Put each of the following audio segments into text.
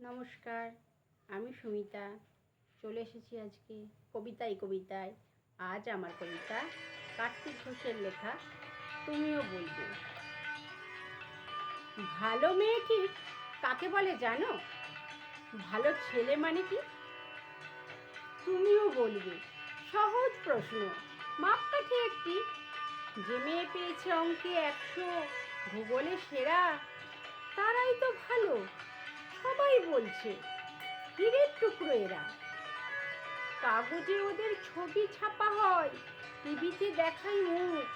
নমস্কার, আমি সুমিতা। চলে এসেছি আজকে কবিতায় কবিতায়। আজ আমার কবিতা কার্তিক ঘোষের লেখা তুমিও বলবে। ভালো মেয়ে ঠিক কাকে বলে জানো? ভালো ছেলে মানে কি? তুমিও বলবে। সহজ প্রশ্ন। মাপকাঠি একটি। যে মেয়ে পেয়েছে অঙ্কে একশো, ভূগোলে সেরা, তারাই তো ভালো। সবাই বলছে, হীরের টুকরো এরা। কাগজে ওদের ছবি ছাপা হয়, টিভিতে দেখাই মুখ।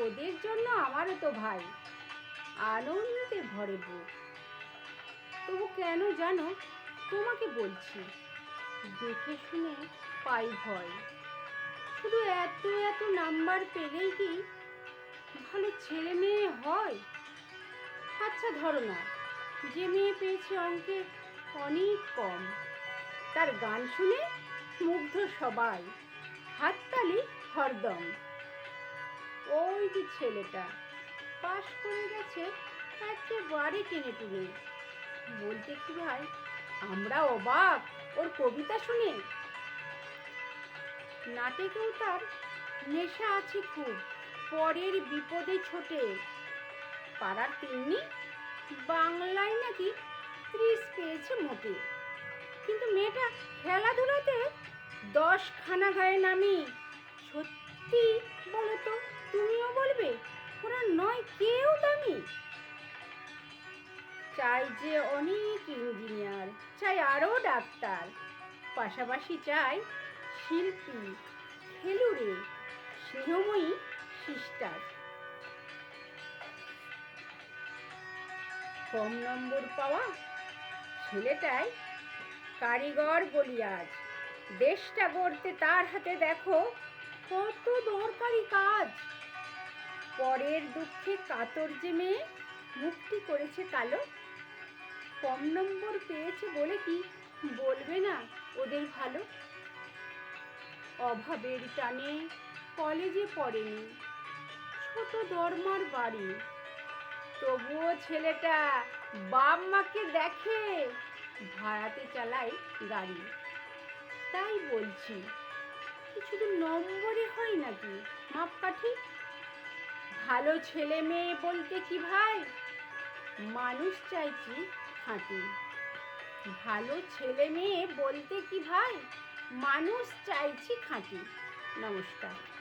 ওদের জন্য আমারও তো ভাই, আনন্দে ভরে বুক। তবু কেন জানো, তোমাকে বলছি, দেখে শুনে পাই ভয়। শুধু এত এত নাম্বার পেলেই কি ভালো ছেলে মেয়ে হয়? আচ্ছা ধরো না যে মেয়ে পেয়েছে অঙ্কে অনেক কম। তার গান শুনে মুগ্ধ সবাই। হাততালি হরদম। ওই যে ছেলেটা, পাশ করে গেছে একেবারে টেনে টুনে। বলতে কি ভাই, আমরা অবাক, ওর কবিতা শুনে। নাটকেও তার নেশা আছে খুব, পরের বিপদে ছোটে। পাড়ার তিন্নি বাংলায় নাকি ত্রিশ পেয়েছে মোটে। কিন্তু মেয়েটা খেলাধুলাতে দশ খানা গায়ে নামি। সত্যি বলো তো, তুমিও বলবে, ওরা নয়, কেউ দামি? চাই যে অনেক ইঞ্জিনিয়ার, চাই আরও ডাক্তার, পাশাপাশি চাই শিল্পী, খেলুড়ে স্নেহময়ী কম নম্বর পাওয়া ছেলেটাই কারিগর বলি আজ। দেশটা গড়তে তার হাতে দেখো কত দরকারি কাজ। পরের দুঃখে কাতর যে মেয়ে মুক্তি করেছে কালো। কম নম্বর পেয়েছে বলে কি বলবে না ওদের ভালো? অভাবের টানে কলেজে পড়েনি, ছোট দরমার বাড়ি। তবুও ছেলেটা বাপ মাকে দেখে ভাড়াতে চালাই গাড়ি। তাই বলছি কি শুধু নম্বরে হয় নাকি মাপকাঠি ভালো ছেলে মেয়ে বলতে কি ভাই? মানুষ চাইছি খাঁটি। ভালো ছেলে মেয়ে বলতে কি ভাই? মানুষ চাইছি খাঁটি। নমস্কার।